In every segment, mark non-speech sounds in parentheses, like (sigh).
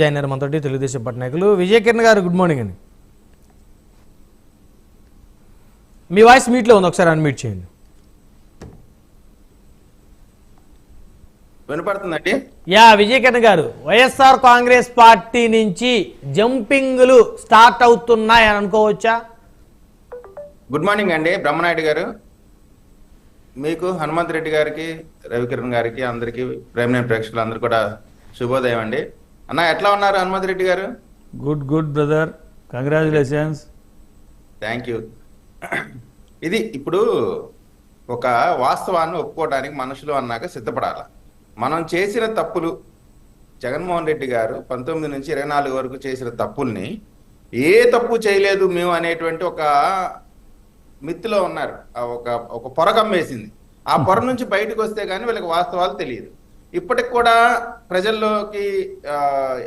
Join అయ్యారు మనతోటి Telugu Desam party నాయకులు. విజయకిరణ్ గారు గుడ్ మార్నింగ్ అండి. మీ వాయిస్ మీట్లో ఉంది ఒకసారి అన్మ్యూట్ చేయండి. వినపడుతుందండి? యా విజయకిరణ్ గారు వైఎస్ఆర్ కాంగ్రెస్ పార్టీ నుంచి జంపింగ్లు స్టార్ట్ అవుతున్నాయి అని అనుకోవచ్చా? గుడ్ మార్నింగ్ అండి బ్రహ్మనాయుడు గారు. మీకు హనుమంత్ రెడ్డి గారికి రవికిరణ్ గారికి అందరికి ప్రేమనేని ప్రేక్షకులు అందరు కూడా శుభోదయం అండి. అన్న ఎట్లా ఉన్నారు హనుమంత్ రెడ్డి గారు? Good good brother. Congratulations thank you ఇది ఇప్పుడు ఒక వాస్తవాన్ని ఒప్పుకోవడానికి మనుషులు అన్నాక సిద్ధపడాలి. మనం చేసిన తప్పులు జగన్మోహన్ రెడ్డి గారు పంతొమ్మిది నుంచి ఇరవై నాలుగు వరకు చేసిన తప్పుల్ని ఏ తప్పు చేయలేదు మేము అనేటువంటి ఒక మిత్తులో ఉన్నారు. ఆ ఒక ఒక పొర కమ్మేసింది. ఆ పొర నుంచి బయటకు వస్తే కానీ వీళ్ళకి వాస్తవాలు తెలియదు. ఇప్పటికి కూడా ప్రజల్లోకి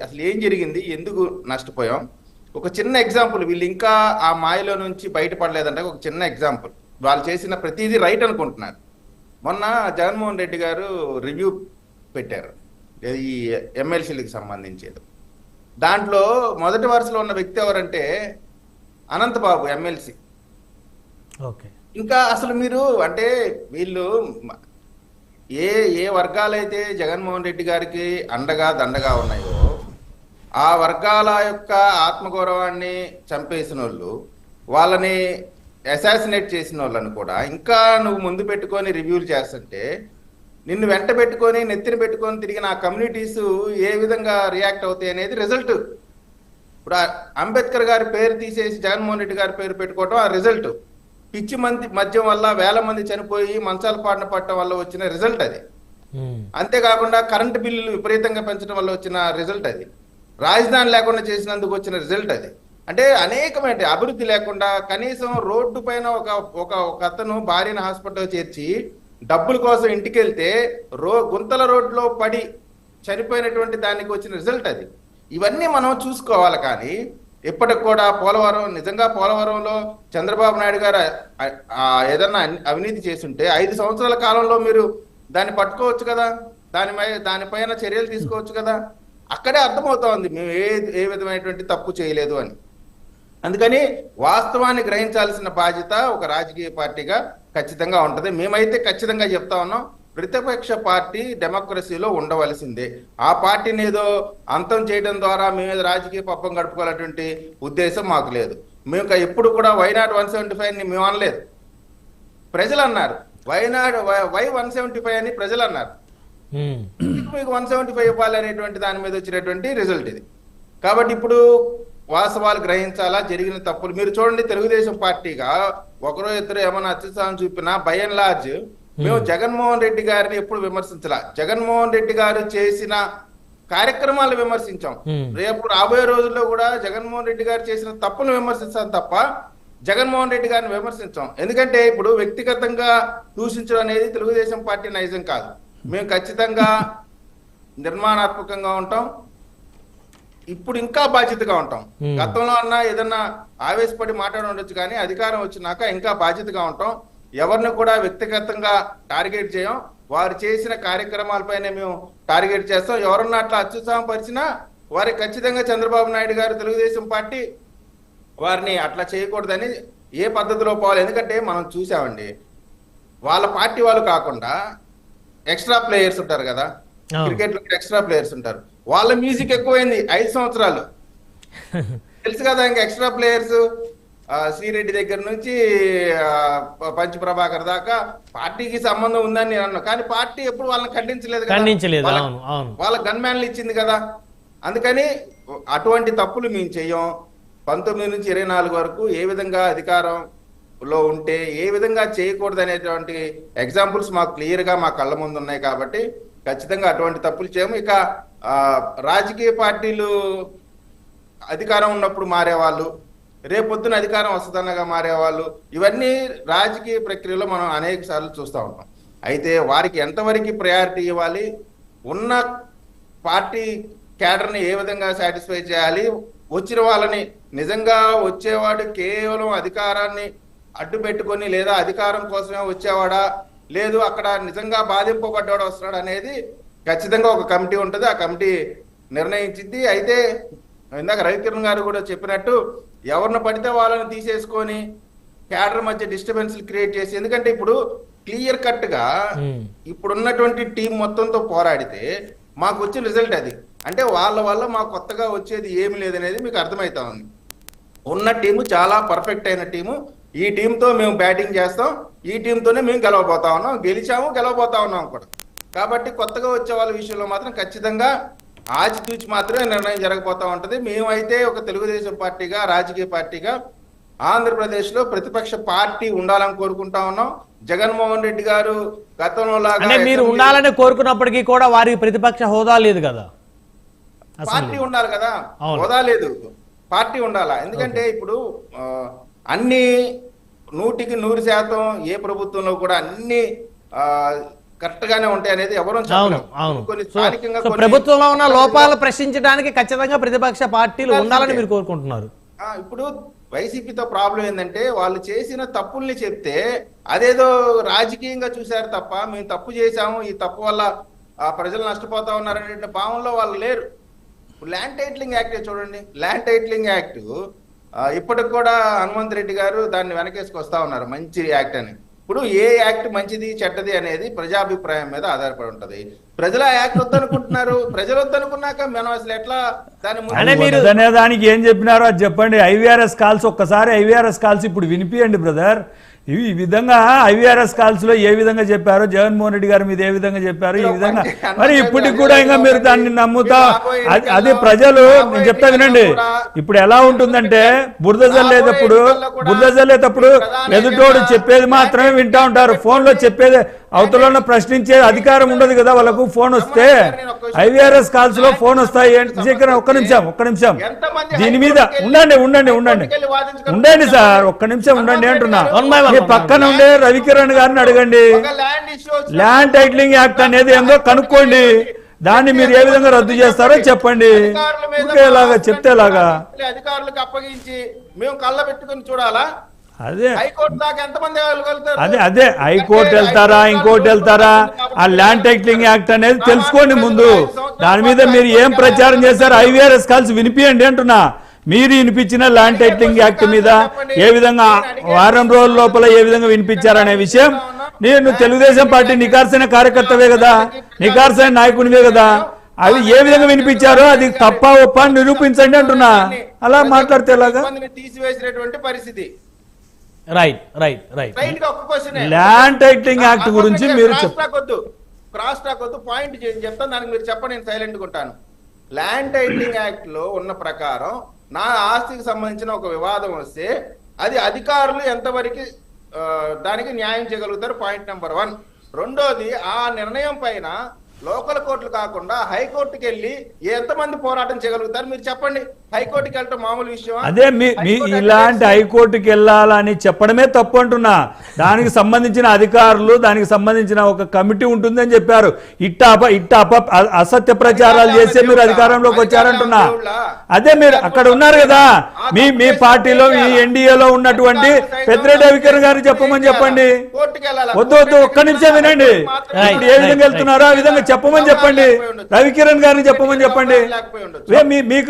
అసలు ఏం జరిగింది? ఎందుకు నష్టపోయాం? ఒక చిన్న ఎగ్జాంపుల్ వీళ్ళు ఇంకా ఆ మాయలో నుంచి బయటపడలేదంటే ఒక చిన్న ఎగ్జాంపుల్. వాళ్ళు చేసిన ప్రతిదీ రైట్ అనుకుంటున్నారు. మొన్న జగన్మోహన్ రెడ్డి గారు రివ్యూ పెట్టారు. ఈ ఎమ్మెల్సీలకు సంబంధించేది. దాంట్లో మొదటి వరుసలో ఉన్న వ్యక్తి ఎవరంటే అనంతబాబు ఎమ్మెల్సీ. ఓకే. ఇంకా అసలు మీరు అంటే వీళ్ళు ఏ ఏ వర్గాలైతే జగన్మోహన్ రెడ్డి గారికి అండగా దండగా ఉన్నాయో ఆ వర్గాల యొక్క ఆత్మగౌరవాన్ని చంపేసిన వాళ్ళు వాళ్ళని అసాసినేట్ చేసిన వాళ్ళని కూడా ఇంకా నువ్వు ముందు పెట్టుకొని రివ్యూలు చేస్తుంటే నిన్ను వెంట పెట్టుకొని నెత్తిన పెట్టుకొని తిరిగిన ఆ కమ్యూనిటీస్ ఏ విధంగా రియాక్ట్ అవుతాయి అనేది రిజల్ట్. ఇప్పుడు అంబేద్కర్ గారి పేరు తీసేసి జగన్మోహన్ రెడ్డి గారి పేరు పెట్టుకోవడం ఆ రిజల్ట్. పిచ్చి మంది మద్యం వల్ల వేల మంది చనిపోయి మంచాల పాటన పట్టడం వల్ల వచ్చిన రిజల్ట్ అది. అంతేకాకుండా కరెంటు బిల్లులు విపరీతంగా పెంచడం వల్ల వచ్చిన రిజల్ట్ అది. రాజధాని లేకుండా చేసినందుకు వచ్చిన రిజల్ట్ అది. అంటే అనేకమైన అభివృద్ధి లేకుండా కనీసం రోడ్డు పైన ఒక ఒక ఒక అతను భార్యను హాస్పిటల్ చేర్చి డబ్బుల కోసం ఇంటికి వెళ్తే రో గుంతల రోడ్లో పడి చనిపోయినటువంటి దానికి వచ్చిన రిజల్ట్ అది. ఇవన్నీ మనం చూసుకోవాలి కానీ ఇప్పటికి కూడా పోలవరం నిజంగా పోలవరంలో చంద్రబాబు నాయుడు గారు ఏదన్నా అవినీతి చేస్తుంటే ఐదు సంవత్సరాల కాలంలో మీరు దాన్ని పట్టుకోవచ్చు కదా? దానిపై దానిపైన చర్యలు తీసుకోవచ్చు కదా? అక్కడే అర్థమవుతోంది మేము ఏ ఏ విధమైనటువంటి తప్పు చేయలేదు అని. అందుకని వాస్తవాన్ని గ్రహించాల్సిన బాధ్యత ఒక రాజకీయ పార్టీగా ఖచ్చితంగా ఉంటది. మేమైతే ఖచ్చితంగా చెప్తా ఉన్నాం ప్రతిపక్ష పార్టీ డెమోక్రసీలో ఉండవలసిందే. ఆ పార్టీని ఏదో అంతం చేయడం ద్వారా మేము రాజకీయ పప్పం గడుపుకోవాలటువంటి ఉద్దేశం మాకు లేదు. మేము ఎప్పుడు కూడా వైనాట్ వన్ సెవెంటీ ఫైవ్ని మేము అనలేదు. ప్రజలు అన్నారు. Why not why one seventy five అని ప్రజలు అన్నారు. మీకు వన్ సెవెంటీ ఫైవ్ ఇవ్వాలి అనేటువంటి దాని మీద వచ్చినటువంటి రిజల్ట్ ఇది. కాబట్టి ఇప్పుడు వాస్తవాలు గ్రహించాలా? జరిగిన తప్పులు. మీరు చూడండి తెలుగుదేశం పార్టీగా ఒకరో ఇద్దరు ఏమైనా అత్యుత్సాహం చూపినా బై అండ్ లార్జ్ మేము జగన్మోహన్ రెడ్డి గారిని ఎప్పుడు విమర్శించాల. జగన్మోహన్ రెడ్డి గారు చేసిన కార్యక్రమాలు విమర్శించాం. Hmm. రేపు రాబోయే రోజుల్లో కూడా జగన్మోహన్ రెడ్డి గారు చేసిన తప్పులు విమర్శించాం తప్ప జగన్మోహన్ రెడ్డి గారిని విమర్శించాం. ఎందుకంటే ఇప్పుడు వ్యక్తిగతంగా దూషించడం అనేది తెలుగుదేశం పార్టీ నైజం కాదు. మేము ఖచ్చితంగా నిర్మాణాత్మకంగా ఉంటాం. ఇప్పుడు ఇంకా బాధ్యతగా ఉంటాం. Hmm. గతంలో అన్నా ఏదన్నా ఆవేశపడి మాట్లాడి ఉండొచ్చు కానీ అధికారం వచ్చినాక ఇంకా బాధ్యతగా ఉంటాం. ఎవరిని కూడా వ్యక్తిగతంగా టార్గెట్ చేయం. వారు చేసిన కార్యక్రమాలపైనే మేము టార్గెట్ చేస్తాం. ఎవరన్నా అట్లా అత్యుత్సాహం పరిచినా వారికి ఖచ్చితంగా చంద్రబాబు నాయుడు గారు తెలుగుదేశం పార్టీ వారిని అట్లా చేయకూడదని ఏ పద్ధతిలో పోవాలి? ఎందుకంటే మనం చూసామండి వాళ్ళ పార్టీ వాళ్ళు కాకుండా ఎక్స్ట్రా ప్లేయర్స్ ఉంటారు కదా. క్రికెట్లో ఎక్స్ట్రా ప్లేయర్స్ ఉంటారు. వాళ్ళ మ్యూజిక్ ఎక్కువైంది ఐదు సంవత్సరాలు. (laughs) తెలుసు కదా ఇంకా ఎక్స్ట్రా ప్లేయర్స్ శ్రీరెడ్డి దగ్గర నుంచి పంచ్ ప్రభాకర్ దాకా పార్టీకి సంబంధం ఉందని నేను అన్నా కానీ పార్టీ ఎప్పుడు వాళ్ళని ఖండించలేదు. ఖండించలేదు, వాళ్ళ- అవును, అవును. వాళ్ళ గన్ మ్యాన్లు ఇచ్చింది కదా అందుకని అటువంటి తప్పులు మేము చెయ్యం పంతొమ్మిది నుంచి ఇరవై నాలుగు వరకు ఏ విధంగా అధికారంలో ఉంటే ఏ విధంగా చేయకూడదు అనేటువంటి ఎగ్జాంపుల్స్ మాకు క్లియర్గా మా కళ్ళ ముందు ఉన్నాయి కాబట్టి ఖచ్చితంగా అటువంటి తప్పులు చేయము ఇక రాజకీయ పార్టీలు అధికారం ఉన్నప్పుడు మారేవాళ్ళు రేపొద్దున అధికారం వస్తుందన్నగా మారేవాళ్ళు ఇవన్నీ రాజకీయ ప్రక్రియలో మనం అనేక సార్లు చూస్తూ ఉంటాం. అయితే వారికి ఎంతవరకు ప్రయారిటీ ఇవ్వాలి? ఉన్న పార్టీ క్యాడర్ని ఏ విధంగా సాటిస్ఫై చేయాలి? వచ్చిన వాళ్ళని నిజంగా వచ్చేవాడు కేవలం అధికారాన్ని అడ్డు పెట్టుకొని లేదా అధికారం కోసమే వచ్చేవాడా? లేదు అక్కడ నిజంగా బాధింపబడ్డాడు వస్తున్నాడు అనేది ఖచ్చితంగా ఒక కమిటీ ఉంటుంది. ఆ కమిటీ నిర్ణయించింది అయితే ఇందాక రవికిరణ్ గారు కూడా చెప్పినట్టు ఎవరిని పడితే వాళ్ళని తీసేసుకొని క్యాడర్ మధ్య డిస్టర్బెన్స్ క్రియేట్ చేసి ఎందుకంటే ఇప్పుడు క్లియర్ కట్గా. ఇప్పుడున్నటువంటి టీం మొత్తంతో పోరాడితే మాకు వచ్చిన రిజల్ట్ అది. అంటే వాళ్ళ వల్ల మాకు కొత్తగా వచ్చేది ఏమి లేదనేది మీకు అర్థమవుతా ఉంది. ఉన్న టీము చాలా పర్ఫెక్ట్ అయిన టీము. ఈ టీంతో మేము బ్యాటింగ్ చేస్తాం. ఈ టీంతోనే మేము గెలవబోతా ఉన్నాం. గెలిచాము గెలవబోతా ఉన్నాం కూడా. కాబట్టి కొత్తగా వచ్చే వాళ్ళ విషయంలో మాత్రం ఖచ్చితంగా ఆచితూచి మాత్రమే నిర్ణయం జరగబోతా ఉంటది. మేమైతే ఒక తెలుగుదేశం పార్టీగా రాజకీయ పార్టీగా ఆంధ్రప్రదేశ్లో ప్రతిపక్ష పార్టీ ఉండాలని కోరుకుంటా ఉన్నాం. జగన్మోహన్ రెడ్డి గారు గతంలో లాగా మీరు ఉండాలని కోరుకున్నప్పటికీ కూడా వారికి ప్రతిపక్ష హోదా లేదు కదా? పార్టీ ఉండాలి కదా. హోదా లేదు. పార్టీ ఉండాలా? ఎందుకంటే ఇప్పుడు అన్ని నూటికి నూరు శాతం ఏ ప్రభుత్వంలో కూడా అన్ని ఆ, కరెక్ట్ గానే ఉంటాయి అనేది ఎవరు అవును అవును. ప్రభుత్వంలో ఉన్న లోపాలు ప్రశ్నించడానికి ఖచ్చితంగా ప్రతిపక్ష పార్టీలు ఉండాలని మీరు కోరుకుంటున్నారు. ఇప్పుడు వైసీపీతో ప్రాబ్లం ఏంటంటే వాళ్ళు చేసిన తప్పుల్ని చెప్తే అదేదో రాజకీయంగా చూశారు తప్ప మేము తప్పు చేశాము ఈ తప్పు వల్ల ఆ, ప్రజలు నష్టపోతా ఉన్నారనే భావంలో వాళ్ళు లేరు. ఇప్పుడు ల్యాండ్ టైటిలింగ్ యాక్ట్ చూడండి. ల్యాండ్ టైటిలింగ్ యాక్ట్ ఇప్పటికి కూడా హనుమంత్ రెడ్డి గారు దాన్ని వెనకేసుకు వస్తా ఉన్నారు మంచి యాక్ట్ అని. ఇప్పుడు ఏ యాక్ట్ మంచిది చెడ్డది అనేది ప్రజాభిప్రాయం మీద ఆధారపడి ఉంటది. ప్రజలు యాక్ట్ వద్దనుకుంటున్నారు. ప్రజలు వద్దనుకున్నాక మనం అసలు ఎట్లా దాని దానికి ఏం చెప్పినారో అది చెప్పండి. ఐవీఆర్ఎస్ కాల్స్ ఒక్కసారి ఐవీఆర్ఎస్ కాల్స్ ఇప్పుడు వినిపియండి బ్రదర్. ఇవి ఈ విధంగా ఐవీఆర్ఎస్ కాల్స్లో ఏ విధంగా చెప్పారో జగన్మోహన్ రెడ్డి గారి మీద ఏ విధంగా చెప్పారు ఈ విధంగా మరి ఇప్పటికి కూడా ఇంకా మీరు దాన్ని నమ్ముతా అది- ప్రజలు నేను చెప్తా వినండి. ఇప్పుడు ఎలా ఉంటుందంటే బురద జల్లేటప్పుడు బురద జల్లేటప్పుడు ఎదుటోడు చెప్పేది మాత్రమే వింటా ఉంటారు. ఫోన్లో చెప్పేది అవతల ప్రశ్నించే అధికారం ఉండదు కదా వాళ్ళకు ఫోన్ వస్తే. ఐవీఆర్ఎస్ కాల్స్లో ఫోన్ వస్తాయి. ఏంటి? శేఖర్ ఒక్క నిమిషం ఒక్క నిమిషం. దీని మీద ఉండండి ఉండండి ఉండండి? ఉండండి సార్ ఒక్క నిమిషం ఉండండి అంటున్నా. మీ పక్కన ఉండే రవికిరణ్ గారిని అడగండి. ల్యాండ్ ఇష్యూ వచ్చినప్పుడు ల్యాండ్ టైటిలింగ్ యాక్ట్ అనేది ఏందో కనుక్కోండి. దాన్ని మీరు ఏ విధంగా రద్దు చేస్తారో చెప్పండి. అధికారుల మీద ఊరికే ఇలాగా మా చెప్తే ఎలాగా అధికారులకు అప్పగించి మేము కళ్ళ పెట్టుకుని చూడాలా? అదే. అదే అదే. హైకోర్టు వెళ్తారా ఇంకోటి వెళ్తారా? ఆ ల్యాండ్ టైటిలింగ్ యాక్ట్ అనేది తెలుసుకోండి ముందు దాని మీద మీరు ఏం ప్రచారం చేశారు? ఐవీఆర్ఎస్ కాల్స్ వినిపియండి అంటున్నా. మీరు వినిపించిన ల్యాండ్ టైటిలింగ్ యాక్ట్ మీద ఏ విధంగా వారం రోజుల లోపల ఏ విధంగా వినిపించారనే విషయం? నేను తెలుగుదేశం పార్టీ నికార్సైన కార్యకర్తవే కదా. నికార్సైన నాయకునివే కదా? అవి ఏ విధంగా వినిపించారో అది తప్ప ఒప్ప నిరూపించండి అంటున్నా. అలా మాట్లాడితే ఎలాగా? తీసివేసినటువంటి పరిస్థితి. రైట్ రైట్ రైట్ రైట్గా ఒక్క క్వశ్చన్ ల్యాండ్ టైటిలింగ్ యాక్ట్ గురించి మీరు క్రాస్ చెప్ టాక్ వద్దు. క్రాస్ టాక్ వద్దు పాయింట్ చెప్తాను దానికి మీరు చెప్పండి నేను సైలెంట్ ఉంటాను. ల్యాండ్ టైటిలింగ్ యాక్ట్లో ఉన్న ప్రకారం నా ఆస్తికి సంబంధించిన ఒక వివాదం వస్తే అది అధికారులు ఎంతవరకు దానికి న్యాయం చేయగలుగుతారు? పాయింట్ నెంబర్ వన్ రెండోది ఆ నిర్ణయం పైన లోకల్ కోర్టులు కాకుండా హైకోర్టుకి వెళ్ళి ఎంతమంది పోరాటం చేయగలుగుతారు? మీరు చెప్పండి. హైకోర్టుకి వెళ్ళటం మామూలు విషయం అదే మీ మీ ఇలాంటి హైకోర్టుకి వెళ్ళాలని చెప్పడమే తప్పు అంటున్నా. దానికి సంబంధించిన అధికారులు దానికి సంబంధించిన ఒక కమిటీ ఉంటుందని చెప్పారు. ఇట్ట అప ఇట్ట అప అసత్య ప్రచారాలు చేస్తే మీరు అధికారంలోకి వచ్చారంటున్నా. అదే మీరు అక్కడ ఉన్నారు కదా. మీ మీ పార్టీలో మీ ఎన్డీఏలో ఉన్నటువంటి పెద్దిరెడ్డి రవికిరణ్ గారిని చెప్పమని చెప్పండి? వద్దు వద్దు ఒక్క నిమిషం వినండి. ఇప్పుడు ఏ విధంగా వెళ్తున్నారో ఆ విధంగా చెప్పమని చెప్పండి. రవికిరణ్ గారిని చెప్పమని చెప్పండి. మీకు